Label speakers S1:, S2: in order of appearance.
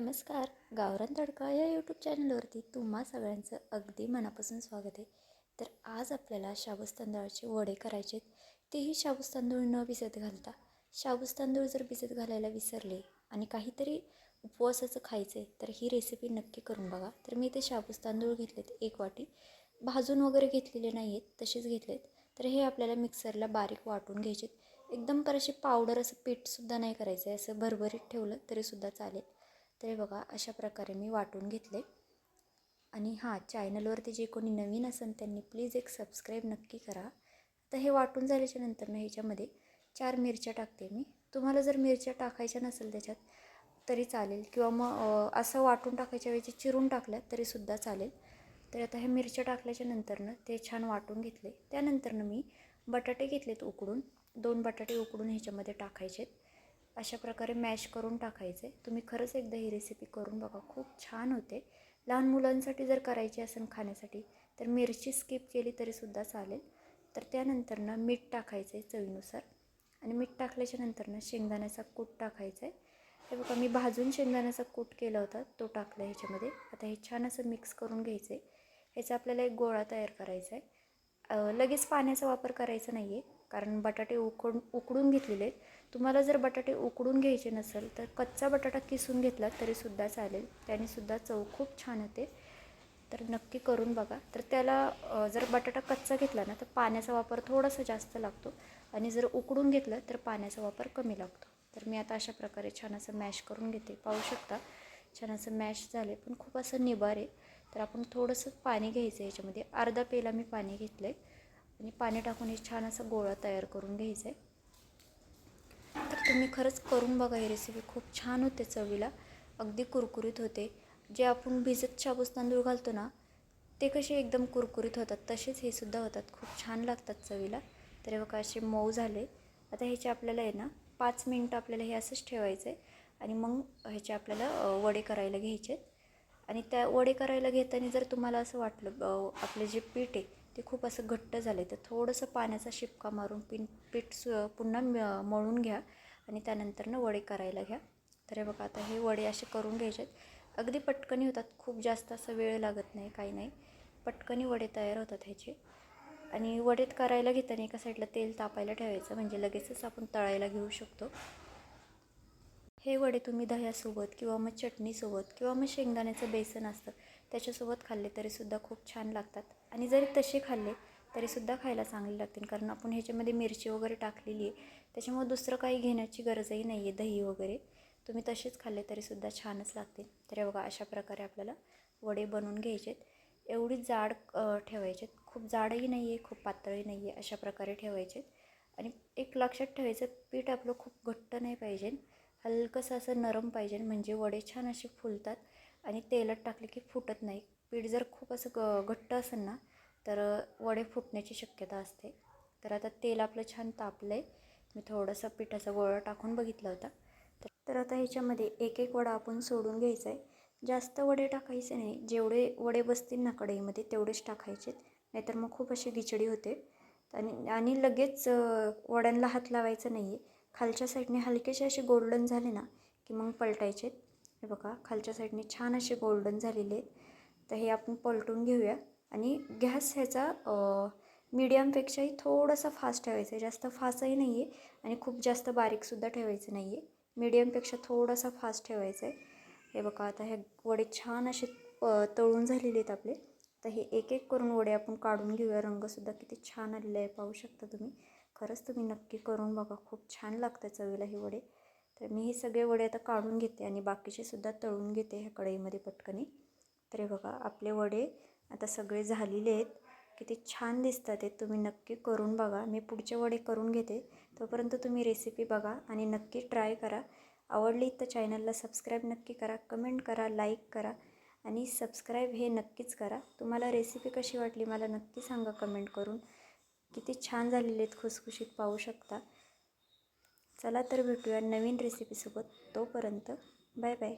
S1: नमस्कार. गावरान तडका या यूट्यूब चॅनलवरती तुम्हा सगळ्यांचं अगदी मनापासून स्वागत आहे. तर आज आपल्याला शाबूस तांदळाचे वडे करायचे आहेत. तेही शाबूस तांदूळ न भिजत घालता. शाबूस तांदूळ जर भिजत घालायला विसरले आणि काहीतरी उपवासाचं खायचं आहे तर ही रेसिपी नक्की करून बघा. तर मी ते शाबूस तांदूळ घेतलेत एक वाटी. भाजून वगैरे घेतलेले नाही आहेत तसेच घेतलेत. तर हे आपल्याला मिक्सरला बारीक वाटून घ्यायचे एकदम पर अशी पावडर असं पीठसुद्धा नाही करायचं आहे असं भरभरीत ठेवलं तरीसुद्धा चालेल. तर हे बघा अशा प्रकारे मी वाटून घेतले. आणि हां चॅनलवरती जे कोणी नवीन असेल त्यांनी प्लीज एक सबस्क्राईब नक्की करा. तर हे वाटून झाल्याच्यानंतर ना ह्याच्यामध्ये चार मिरच्या टाकते मी. तुम्हाला जर मिरच्या टाकायच्या नसेल त्याच्यात तरी चालेल. किंवा मग असं वाटून टाकायच्या वेळी चिरून टाकल्या तरीसुद्धा चालेल. तर आता हे मिरच्या टाकल्याच्या नंतरनं ते छान वाटून घेतले. त्यानंतरनं मी बटाटे घेतलेत उकडून. दोन बटाटे उकडून ह्याच्यामध्ये टाकायचे अशा प्रकारे मॅश करून टाकायचे. तुम्ही खरंच एकदा ही रेसिपी करून बघा खूप छान होते. लहान मुलांसाठी जर करायची असेल खाण्यासाठी तर मिरची स्किप केली तरीसुद्धा चालेल. तर त्यानंतर ना मीठ टाकायचं आहे चवीनुसार. आणि मीठ टाकल्याच्या नंतरनं शेंगदाण्याचा कूट टाकायचा आहे. हे बघा मी भाजून शेंगदाण्याचा कूट केला होता तो टाकला ह्याच्यामध्ये. आता हे छान असं मिक्स करून घ्यायचं आहे ह्याचा आपल्याला एक गोळा तयार करायचा आहे. लगेच पाण्याचा वापर करायचा नाही आहे कारण बटाटे उकड उकडून घेतलेले तुम्हाला जर बटाटे उकडून घ्यायचे नसेल तर कच्चा बटाटा किसून घेतला तरीसुद्धा चालेल. त्यानेसुद्धा चव खूप छान होते. तर नक्की करून बघा. तर त्याला जर बटाटा कच्चा घेतला ना तर पाण्याचा वापर थोडासा जास्त लागतो. आणि जर उकडून घेतलं तर पाण्याचा वापर कमी लागतो. तर मी आता अशा प्रकारे छान असं मॅश करून घेते. पाहू शकता छान असं मॅश झाले. पण खूप असं निबार आहे. तर आपण थोडंसं पाणी घ्यायचं याच्यामध्ये. अर्धा पेला मी पाणी घेतलं आहे आणि पाणी टाकून हे छान असं गोळा तयार करून घ्यायचा आहे तर तुम्ही खरंच करून बघा ही रेसिपी खूप छान होते चवीला. अगदी कुरकुरीत होते. जे आपण भिजत शाबूस तांदूळ घालतो ना ते कसे एकदम कुरकुरीत होतात तसेच हे सुद्धा होतात. खूप छान लागतात चवीला. तर बघा असे मऊ झाले. आता ह्याचे आपल्याला आहे ना पाच मिनटं आपल्याला हे असंच ठेवायचं आहे आणि मग ह्याचे आपल्याला वडे करायला घ्यायचे आणि त्या वडे करायला घेताना जर तुम्हाला असं वाटलं आपले जे पीठ आहे ते खूप असं घट्ट झाले तर थोडंसं पाण्याचा शिपका मारून पिन पीठ सु पुन्हा मळून घ्या आणि त्यानंतरनं वडे करायला घ्या. तर हे बघा आता हे वडे असे करून घ्यायचे अगदी पटकनी होतात. खूप जास्त असं वेळ लागत नाही काही नाही. पटकनी वडे तयार होतात ह्याचे. आणि वडेत करायला घेताना एका साईडला तेल तापायला ठेवायचं. म्हणजे लगेचच आपण तळायला घेऊ शकतो. हे वडे तुम्ही दह्यासोबत किंवा मग चटणीसोबत किंवा मग शेंगदाण्याचं बेसन असतं त्याच्यासोबत खाल्ले तरीसुद्धा खूप छान लागतात. आणि जरी तसे खाल्ले तरीसुद्धा खायला चांगले लागतील. कारण आपण ह्याच्यामध्ये मिरची वगैरे टाकलेली आहे. त्याच्यामुळे दुसरं काही घेण्याची गरजही नाही आहे दही वगैरे. तुम्ही तसेच खाल्ले तरीसुद्धा छानच लागतील. तर बघा अशा प्रकारे आपल्याला वडे बनवून घ्यायचेत. एवढी जाड ठेवायचेत. खूप जाडही नाही आहे खूप पातळही नाही आहे अशा प्रकारे ठेवायचेत. आणि एक लक्षात ठेवायचं पीठ आपलं खूप घट्ट नाही पाहिजे. हलकंसं असं नरम पाहिजे म्हणजे वडे छान असे फुलतात. आणि तेलात टाकले की फुटत नाही. पीठ जर खूप असं ग घट्ट असेल ना तर वडे फुटण्याची शक्यता असते. तर आता तेल आपलं छान तापलं आहे मी थोडंसं पिठाचा गोळा टाकून बघितला होता. तर आता ह्याच्यामध्ये एक एक वडा आपण सोडून घ्यायचा आहे जास्त वडे टाकायचे नाही. जेवढे वडे बसतील ना कढईमध्ये तेवढेच टाकायचे नाहीतर मग खूप अशी गिचडी होते. आणि आणि लगेच वड्यांना हात लावायचा नाही आहे खालच्या साईडने हलकेसे असे गोल्डन झाले ना की मग पलटायचे हे बघा खालच्या साईडने छान असे गोल्डन झालेले आहेत. तर हे आपण पलटून घेऊया. आणि गॅस ह्याचा मीडियमपेक्षाही थोडासा फास्ट ठेवायचा आहे. जास्त फास्टही नाही आहे आणि खूप जास्त बारीकसुद्धा ठेवायचं नाही आहे मीडियमपेक्षा थोडासा फास्ट ठेवायचा आहे. हे बघा आता हे वडे छान असे तळून झालेले आहेत आपले. तर हे एक एक करून वडे आपण काढून घेऊया. रंगसुद्धा किती छान आलेले आहे पाहू शकता तुम्ही. खरंच तुम्ही नक्की करून बघा. खूप छान लागतं चवीला हे वडे. तर मी हे सगळे वडे आता काढून घेते आणि बाकीचे सुद्धा तळून घेते ह्या कढईमध्ये पटकनी. तर हे बघा आपले वडे आता सगळे झालेले आहेत. किती छान दिसतात ते तुम्ही नक्की करून बघा. मी पुढचे वडे करून घेते. तोपर्यंत तुम्ही रेसिपी बघा आणि नक्की ट्राय करा. आवडली तर चॅनलला सबस्क्राईब नक्की करा. कमेंट करा लाईक करा आणि सबस्क्राईब हे नक्कीच करा. तुम्हाला रेसिपी कशी वाटली मला नक्की सांगा कमेंट करून. किती छान झालेले आहेत. खुसखुशीत पाहू शकता. चला तर भेटूया नवीन रेसिपीसोबत तोपर्यंत बाय बाय.